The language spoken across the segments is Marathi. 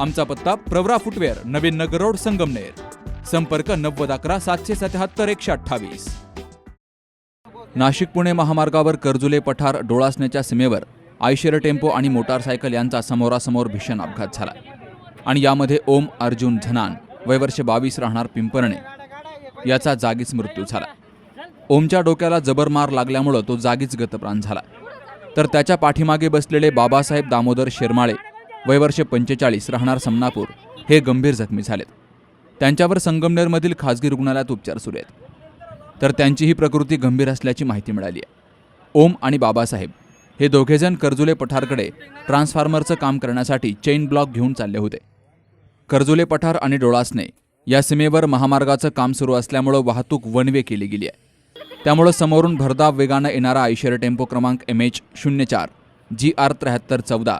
आमचा पत्ता प्रवरा फुटवेअर नवीन नगर रोड संगमनेर. संपर्क नव्वद अकरा सातशे सत्याहत्तर एकशे अठ्ठावीस. नाशिक पुणे महामार्गावर कर्जुले पठार डोळासण्याच्या सीमेवर आयशर टेम्पो आणि मोटारसायकल यांचा समोरासमोर भीषण अपघात झाला. आणि यामध्ये ओम अर्जुन झनान वयवर्ष बावीस राहणार पिंपरणे याचा जागीच मृत्यू झाला. ओमच्या डोक्याला जबर मार लागल्यामुळं तो जागीच गतप्राण झाला. तर त्याच्या पाठीमागे बसलेले बाबासाहेब दामोदर शेरमाळे वयवर्ष पंचेचाळीस राहणार समनापूर हे गंभीर जखमी झालेत. त्यांच्यावर संगमनेरमधील खासगी रुग्णालयात उपचार सुरू आहेत. तर त्यांचीही प्रकृती गंभीर असल्याची माहिती मिळाली आहे. ओम आणि बाबासाहेब हे दोघेजण कर्जुले पठारकडे ट्रान्सफॉर्मरचं काम करण्यासाठी चेन ब्लॉक घेऊन चालले होते. कर्जुले पठार आणि डोळासने या सीमेवर महामार्गाचं काम सुरू असल्यामुळं वाहतूक वन वे केली गेली आहे. त्यामुळं समोरून भरधाव वेगानं येणारा आयशर टेम्पो क्रमांक एम एच शून्य चार जी आर त्र्याहत्तर चौदा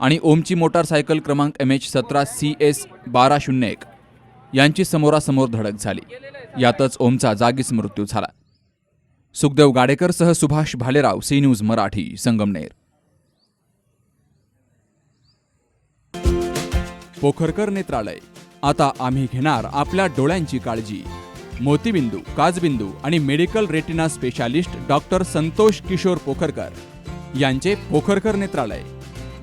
आणि ओमची मोटारसायकल क्रमांक एम एच सतरा सी एस बारा शून्य एक. यांची समोरासमोर धडक झाली. यातच ओमचा जागीच मृत्यू झाला. सुखदेव गाडेकरसह सुभाष भालेराव सी न्यूज मराठी संगमनेर. पोखरकर नेत्रालय. आता आम्ही घेणार आपल्या डोळ्यांची काळजी. मोतीबिंदू काजबिंदू आणि medical retina specialist doctor Santosh Kishor Pokharkar यांचे पोखरकर नेत्रालय.